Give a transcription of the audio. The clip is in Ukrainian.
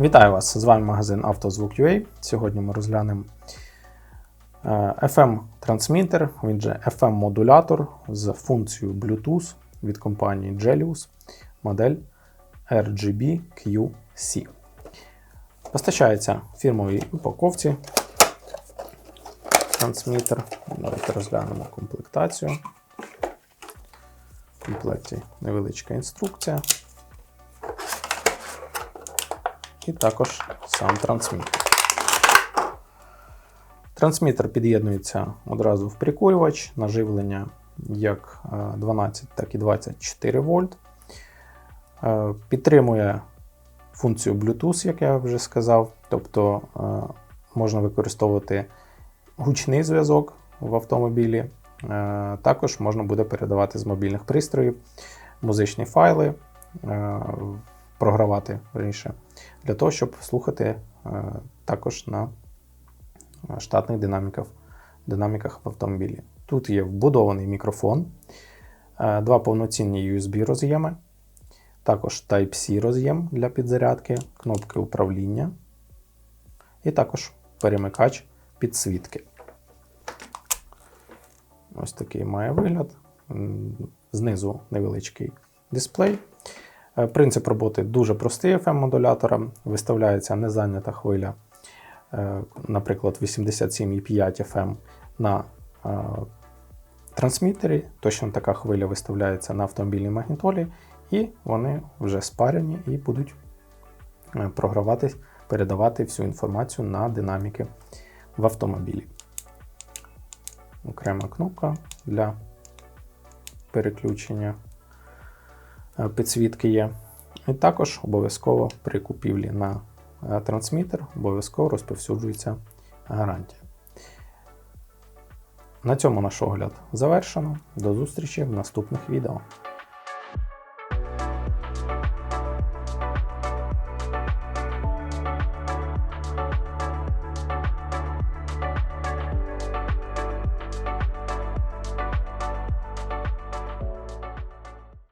Вітаю вас! З вами магазин «Автозвук.UA». Сьогодні ми розглянемо е, FM-трансмітер, він же FM-модулятор з функцією Bluetooth від компанії Gelius, модель RGB QC. Постачається фірмовій упаковці трансмітер. Давайте розглянемо комплектацію. В комплекті невеличка інструкція. І також сам трансмітер. Трансмітер під'єднується одразу в прикурювач, наживлення як 12, так і 24 вольт. Е, Підтримує функцію Bluetooth, як я вже сказав, тобто е, можна використовувати гучний зв'язок в автомобілі. Е, Також можна буде передавати з мобільних пристроїв музичні файли, е, програвати раніше, для того, щоб слухати е, також на штатних динаміках, динаміках в автомобілі. Тут є вбудований мікрофон, е, два повноцінні USB роз'єми, також Type-C роз'єм для підзарядки, кнопки управління і також перемикач підсвітки. Ось такий має вигляд. Знизу невеличкий дисплей. Е, Принцип роботи дуже простий FM-модулятора. Виставляється незайнята хвиля, е, наприклад, 87,5 FM на е, трансмітері. Точно така хвиля виставляється на автомобільній магнітолі, і вони вже спарені і будуть програвати, передавати всю інформацію на динаміки в автомобілі. Окрема кнопка для переключення підсвітки є. І також обов'язково при купівлі на е, трансмітер обов'язково розповсюджується гарантія. На цьому наш огляд завершено. До зустрічі в наступних відео.